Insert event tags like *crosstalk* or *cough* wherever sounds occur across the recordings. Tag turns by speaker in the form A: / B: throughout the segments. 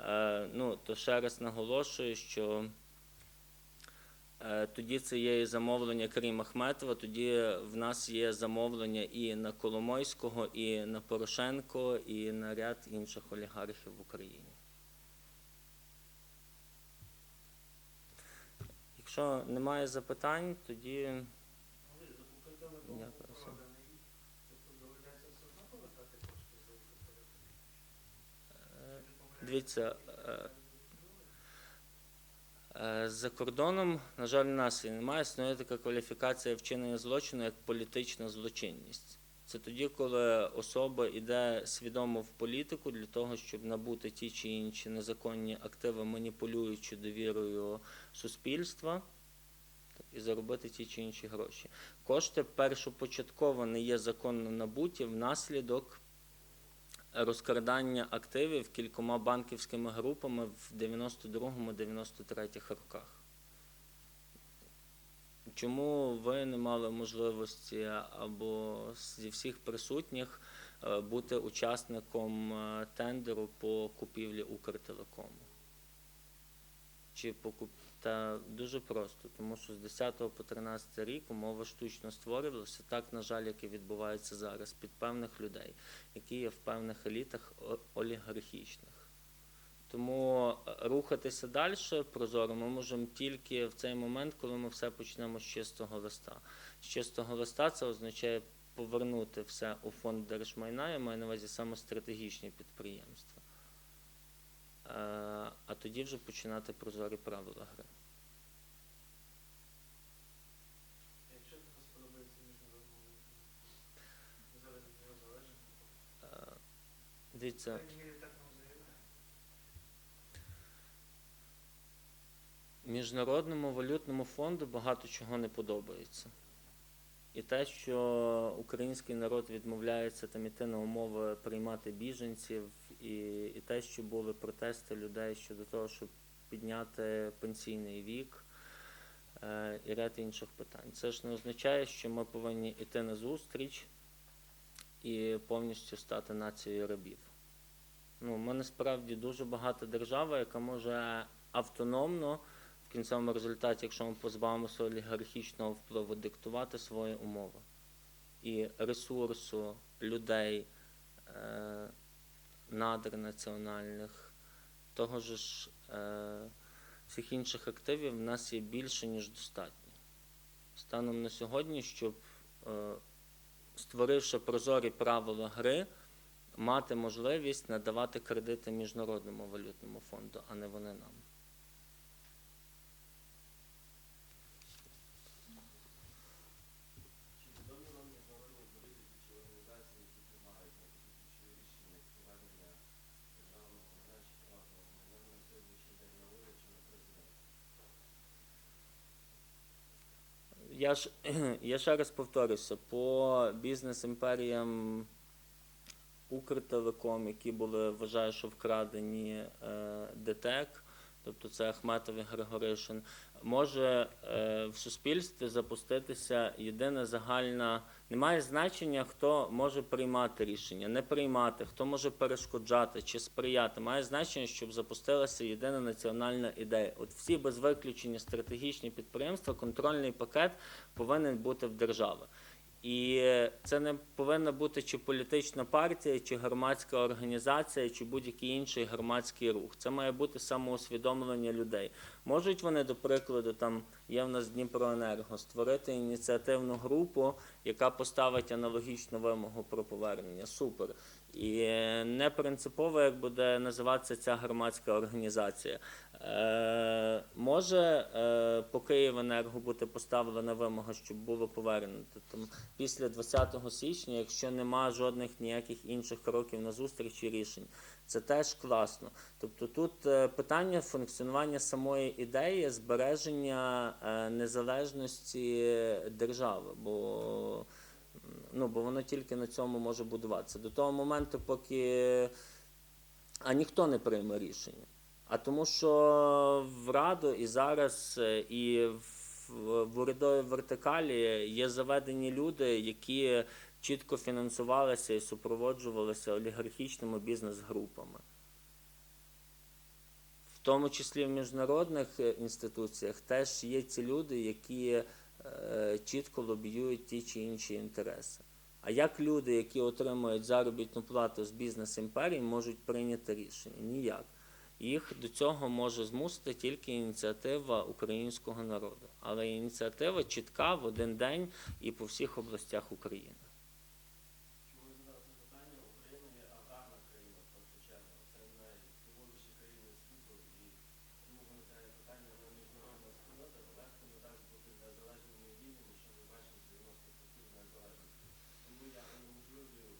A: Е, Ну, то ще раз наголошую, що е, тоді це є і замовлення крім Ахметова, тоді в нас є замовлення і на Коломойського, і на Порошенко, і на ряд інших олігархів в Україні. Якщо немає запитань, тоді
B: Але за Укртелеком
A: Я прошу.
B: вкладений, тобто доведеться все одно повертати кошти за Укртелеком?
A: е,
B: Чи помиляюсь?
A: Дивіться. е, Е, За кордоном, на жаль, у нас і немає. Існує така кваліфікація вчинення злочину як політична злочинність. Це тоді, коли особа йде свідомо в політику для того, щоб набути ті чи інші незаконні активи, маніпулюючи довірою суспільства і заробити ті чи інші гроші. Кошти першопочатково не є законно набуті внаслідок розкрадання активів кількома банківськими групами в 92-93 роках. Чому ви не мали можливості або зі всіх присутніх е, бути учасником е, тендеру по купівлі Укртелекому? Чи по куп... Та дуже просто, тому що з 10 по 13 рік умова штучно створювалася так, на жаль, як і відбувається зараз, під певних людей, які є в певних елітах олігархічних. Тому е, рухатися далі прозоро ми можемо тільки в цей момент, коли ми все почнемо з чистого листа. З чистого листа це означає повернути все у фонд держмайна, я маю на увазі саме стратегічні підприємства. Е, А тоді вже починати прозорі правила гри.
B: Якщо тобі сподобається залежимо.
A: Е, Дивіться. Міжнародному валютному фонду багато чого не подобається. І те, що український народ відмовляється там іти на умови приймати біженців, і, і те, що були протести людей щодо того, щоб підняти пенсійний вік е, і ряд інших питань. Це ж не означає, що ми повинні йти на зустріч і повністю стати нацією рабів. Ну, ми насправді дуже багата держава, яка може автономно в кінцевому результаті, якщо ми позбавимося олігархічного впливу, диктувати свої умови. І ресурсу людей, е, надр національних, того ж е, всіх інших активів в нас є більше, ніж достатньо. Станом на сьогодні, щоб, е, створивши прозорі правила гри, мати можливість надавати кредити Міжнародному валютному фонду, а не вони нам.
C: Чи відомі вам міжнародні політики чи організації, які приймають такі ключові рішення як повернення державного майна чи приватного майна на сьогоднішній день на уряд чи на президента?
A: Я ж *clears throat* я ще раз повторюся, по бізнес-імперіям Укртелеком, які були, вважаю, що вкрадені е, ДТЕК, тобто це Ахметов Григоришин, може е, в суспільстві запуститися єдина загальна. Немає значення, хто може приймати рішення, не приймати, хто може перешкоджати чи сприяти. Має значення, щоб запустилася єдина національна ідея. От всі без виключення стратегічні підприємства, контрольний пакет повинен бути в держави. І це не повинна бути чи політична партія, чи громадська організація, чи будь-який інший громадський рух. Це має бути самоусвідомлення людей. Можуть вони, до прикладу, там є в нас Дніпроенерго, створити ініціативну групу, яка поставить аналогічну вимогу про повернення. Супер. І не принципово, як буде називатися ця громадська організація. Е, може е, по Київенерго бути поставлена вимога, щоб було повернено там після 20 січня, якщо нема жодних ніяких інших кроків на зустріч і рішень. Це теж класно. Тобто тут е, питання функціонування самої ідеї, збереження е, незалежності держави, бо, ну, бо воно тільки на цьому може будуватися. До того моменту, поки а ніхто не прийме рішення. А тому, що в Раду і зараз, е, і в, в урядовій вертикалі є заведені люди, які чітко фінансувалися і супроводжувалися олігархічними бізнес-групами. В тому числі в міжнародних е, інституціях, теж є ці люди, які чітко лобіюють ті чи інші інтереси. А як люди, які отримують заробітну плату з бізнес імперії, можуть прийняти рішення? Ніяк. Їх до цього може змусити тільки ініціатива українського народу. Але ініціатива чітка в один день і по всіх областях України.
C: Чому я задав це питання? Україна є аграрна країна, в першу чергу. Це найвпливовіші країни світу, і тому виникає питання на міжнародна спільнота легко не дасть бути незалежними і вільними, що ми бачимо з 90 років незалежності. Тому я унеможливлюю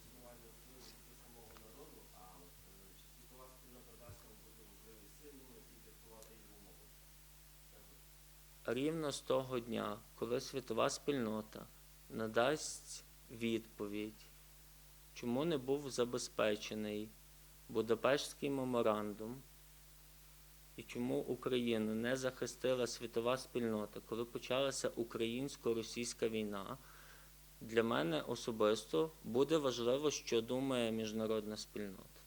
C: існування впливу тільки самого народу, а от, е, чи світова спільнота дасть нам бути можливість сильними і диктувати їм умови. Дякую.
A: Рівно з того дня, коли світова спільнота надасть відповідь, чому не був забезпечений Будапештський меморандум, і чому Україну не захистила світова спільнота, коли почалася українсько-російська війна, для мене особисто буде важливо, що думає міжнародна спільнота.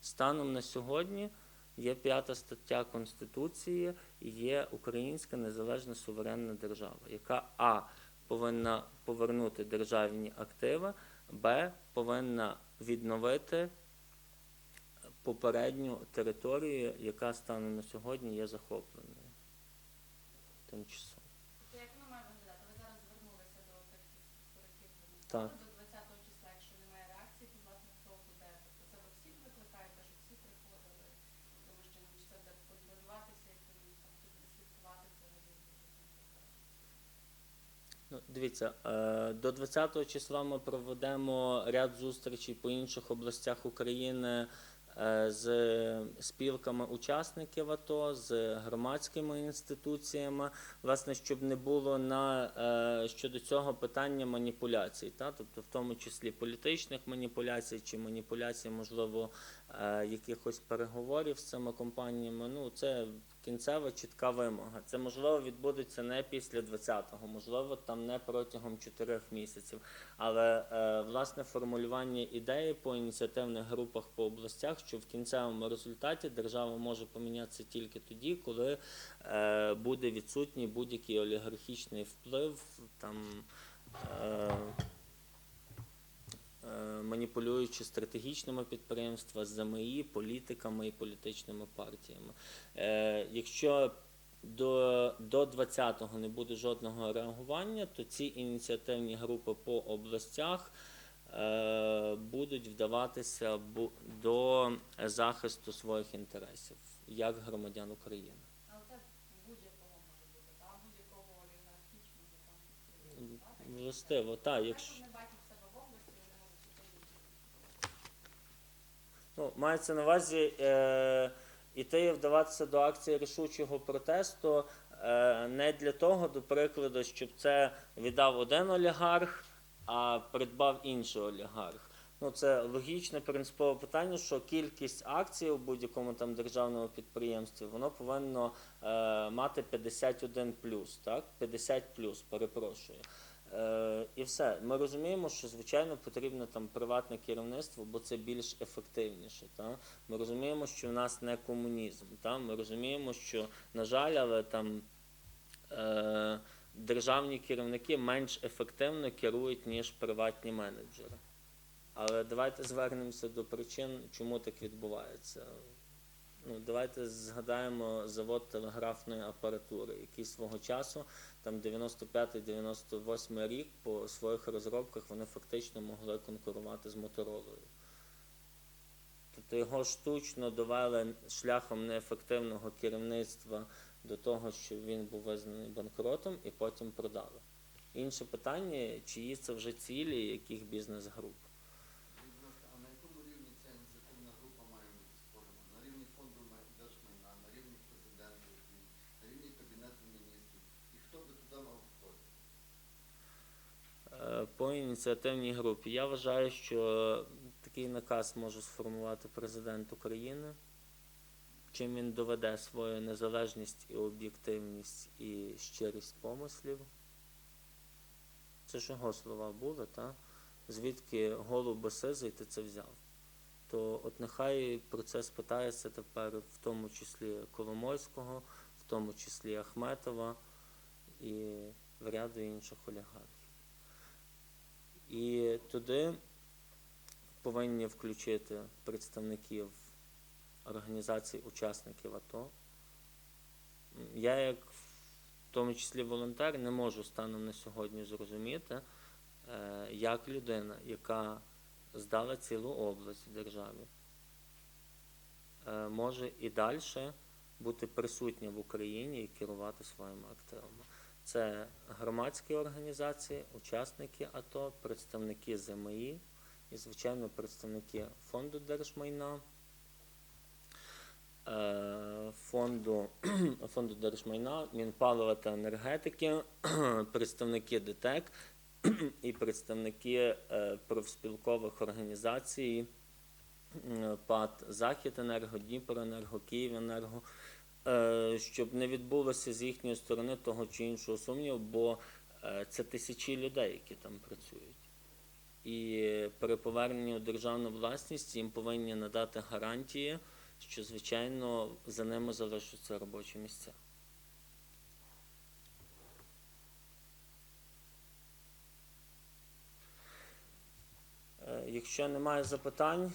A: Станом на сьогодні є п'ята стаття Конституції є Українська незалежна суверенна держава, яка А повинна повернути державні активи, Б повинна відновити попередню територію, яка станом на сьогодні є захопленою. Тимчасово.
D: Як воно має виглядати? Ви зараз звернулися до
A: Так.
D: написали, до 20 числа, якщо немає реакції, то власне хто буде? Тобто це ви всіх викликаєте, щоб всі приходили, тому що ну, чи це буде контролюватися, як ви там хтось буде слідкувати взагалі.
A: Ну, дивіться, е, до 20 числа ми проведемо ряд зустрічей по інших областях України е, з спілками учасників АТО, з громадськими інституціями, власне, щоб не було на е, щодо цього питання маніпуляцій, та? тобто в тому числі політичних маніпуляцій чи маніпуляцій, можливо, якихось переговорів з цими компаніями. Ну, це кінцева чітка вимога. Це можливо відбудеться не після 20-го, можливо, там не протягом 4 місяців. Але е, власне формулювання ідеї по ініціативних групах по областях, що в кінцевому результаті держава може помінятися тільки тоді, коли е, буде відсутній будь-який олігархічний вплив там. Е, Маніпулюючи стратегічними підприємствами, ЗМІ, політиками і політичними партіями. Е, якщо до, до 20-го не буде жодного реагування, то ці ініціативні групи по областях е, будуть вдаватися до захисту своїх інтересів як громадян України.
D: Але це будь-якого може бути, будь-якого олігархічного там?
A: Властиво, так, якщо.
D: Якщо не бачать себе в області, вони можуть іти.
A: Ну, мається на увазі е, іти вдаватися до акції рішучого протесту е, не для того, до прикладу, щоб це віддав один олігарх, а придбав інший олігарх. Ну, це логічне принципове питання, що кількість акцій у будь-якому там державному підприємстві воно повинно е, мати 51 так? 50 перепрошую. Е, і все. Ми розуміємо, що звичайно потрібно там приватне керівництво, бо це більш ефективніше. Та? Ми розуміємо, що в нас не комунізм. Та? Ми розуміємо, що, на жаль, але там е, державні керівники менш ефективно керують, ніж приватні менеджери. Але давайте звернемося до причин, чому так відбувається. Ну, давайте згадаємо завод телеграфної апаратури, який свого часу, там 95-98 рік, по своїх розробках вони фактично могли конкурувати з Моторолою. Тобто його штучно довели шляхом неефективного керівництва до того, що він був визнаний банкротом і потім продали. Інше питання, чиї це вже цілі, яких бізнес-груп.
E: Скажіть, будь ласка, а на якому рівні ця ініціативна група має бути створена? На рівні фонду май- держмайна, на рівні президента, України, на рівні Кабінету міністрів? І хто би туди мав входити?
A: Е, По ініціативній групі я вважаю, що такий наказ може сформувати президент України. Чим він доведе свою незалежність і об'єктивність і щирість помислів. Це ж його слова були, та? Звідки голуб сизий ти це взяв? то от нехай про це спитається тепер, в тому числі Коломойського, в тому числі Ахметова і в ряду інших олігархів. І туди повинні включити представників організацій учасників АТО. Я, як в тому числі волонтер, не можу станом на сьогодні зрозуміти, е, як людина, яка здала цілу область державі, е, може і далі бути присутня в Україні і керувати своїми активами. Це громадські організації, учасники АТО, представники ЗМІ і, звичайно, представники фонду держмайна, е, фонду, *clears throat* фонду держмайна, Мінпалива та енергетики, *clears throat* представники ДТЕК *clears throat* і представники е, профспілкових організацій ПАД Західенерго, Дніпроенерго, Київенерго, е, щоб не відбулося з їхньої сторони того чи іншого сумніву, бо е, це тисячі людей, які там працюють. І при поверненні у державну власність їм повинні надати гарантії, що, звичайно, за ними залишаться робочі місця. Е, Якщо немає запитань,